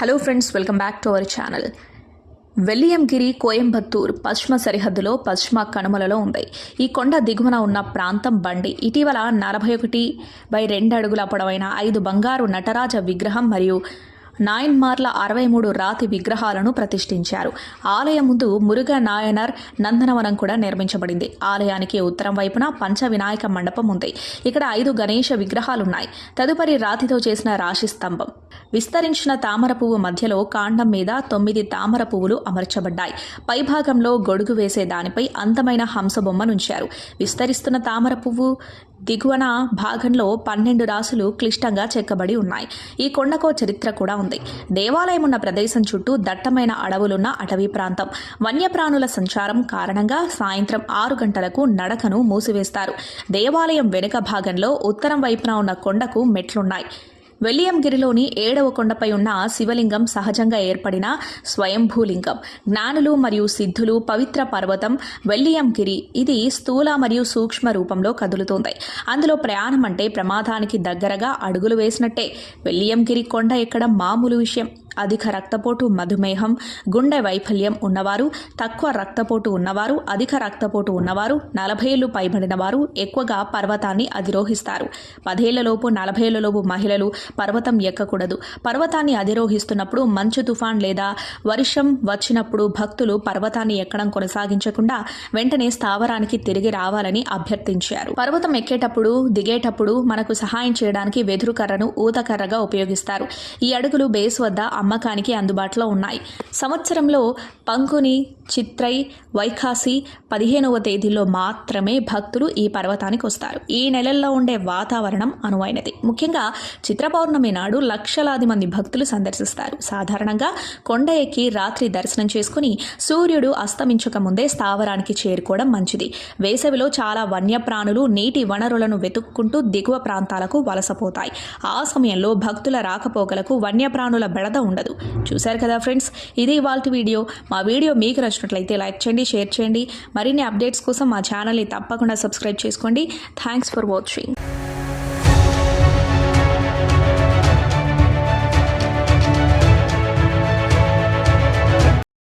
Hello friends welcome back to our channel Velliangiri Coimbatore పశ్చిమ సరిహద్దులో పశ్చిమ కనుమలలో ఉంది. ఈ కొండ దిగువన ఉన్న ప్రాంతం బండి. ఇటీవల నలభై ఒకటి బై రెండు అడుగుల పొడవైన ఐదు బంగారు నటరాజ విగ్రహం మరియు నాయన్మార్ల అరవై మూడు రాతి విగ్రహాలను ప్రతిష్ఠించారు. ఆలయం ముందు మురుగ నాయనర్ నందనవనం కూడా నిర్మించబడింది. ఆలయానికి ఉత్తరం వైపున పంచ వినాయక మండపం ఉంది. ఇక్కడ ఐదు గణేష విగ్రహాలున్నాయి. తదుపరి రాతితో చేసిన రాశి స్తంభం. విస్తరించిన తామర పువ్వు మధ్యలో కాండం మీద తొమ్మిది తామర పువ్వులు అమర్చబడ్డాయి. పైభాగంలో గొడుగు వేసే దానిపై అందమైన హంసబొమ్మనుంచారు విస్తరిస్తున్న తామర పువ్వు దిగువన భాగంలో పన్నెండు రాసులు క్లిష్టంగా చెక్కబడి ఉన్నాయి. ఈ కొండకో చరిత్ర కూడా ఉంది. దేవాలయం ఉన్న ప్రదేశం చుట్టూ దట్టమైన అడవులున్న అటవీ ప్రాంతం. వన్యప్రాణుల సంచారం కారణంగా సాయంత్రం ఆరు గంటలకు నడకను మూసివేస్తారు. దేవాలయం వెనుక భాగంలో ఉత్తరం వైపున ఉన్న కొండకు మెట్లున్నాయి. వెల్లియంగిరిలోని ఏడవ కొండపై ఉన్న శివలింగం సహజంగా ఏర్పడిన స్వయంభూలింగం. జ్ఞానులు మరియు సిద్ధులు పవిత్ర పర్వతం వెల్లియంగిరి ఇది స్థూల మరియు సూక్ష్మ రూపంలో కదులుతోంది. అందులో ప్రయాణం అంటే ప్రమాదానికి దగ్గరగా అడుగులు వేసినట్టే. వెల్లియంగిరి కొండ ఎక్కడం? మామూలు విషయం. అధిక రక్తపోటు మధుమేహం గుండె వైఫల్యం ఉన్నవారు తక్కువ రక్తపోటు ఉన్నవారు అధిక రక్తపోటు ఉన్నవారు నలభై ఏళ్ళు పైబడిన వారు ఎక్కువగా పర్వతాన్ని అధిరోహిస్తారు. పదేళ్ళలోపు నలభై ఏళ్ళలోపు మహిళలు పర్వతం ఎక్కకూడదు. పర్వతాన్ని అధిరోహిస్తున్నప్పుడు మంచు తుఫాన్ లేదా వర్షం వచ్చినప్పుడు భక్తులు పర్వతాన్ని ఎక్కడం కొనసాగించకుండా వెంటనే స్థావరానికి తిరిగి రావాలని అభ్యర్థించారు. పర్వతం ఎక్కేటప్పుడు దిగేటప్పుడు మనకు సహాయం చేయడానికి వెదురు కర్రను ఊతకర్రగా ఉపయోగిస్తారు. ఈ అడుగులు బేస్ వద్ద అమ్మకానికి అందుబాటులో ఉన్నాయి. సంవత్సరంలో పంకుని చిత్రై వైఖాసి పదిహేనవ తేదీలో మాత్రమే భక్తులు ఈ పర్వతానికి వస్తారు. ఈ నెలల్లో ఉండే వాతావరణం అనువైనది. ముఖ్యంగా చిత్ర పౌర్ణమి నాడు లక్షలాది మంది భక్తులు సందర్శిస్తారు. సాధారణంగా కొండ ఎక్కి రాత్రి దర్శనం చేసుకుని సూర్యుడు అస్తమించక ముందే స్థావరానికి చేరుకోవడం మంచిది. వేసవిలో చాలా వన్యప్రాణులు నీటి వనరులను వెతుక్కుంటూ దిగువ ప్రాంతాలకు వలసపోతాయి ఆ సమయంలో భక్తుల రాకపోకలకు వన్యప్రాణుల బెడద ఉండదు. చూశారు కదా ఫ్రెండ్స్? ఇది ఇవాళ వీడియో. మా వీడియో మీకు నచ్చినట్లయితే లైక్ చేయండి షేర్ చేయండి. మరిన్ని అప్డేట్స్ కోసం మా ఛానల్ని తప్పకుండా సబ్స్క్రైబ్ చేసుకోండి. Thanks for watching.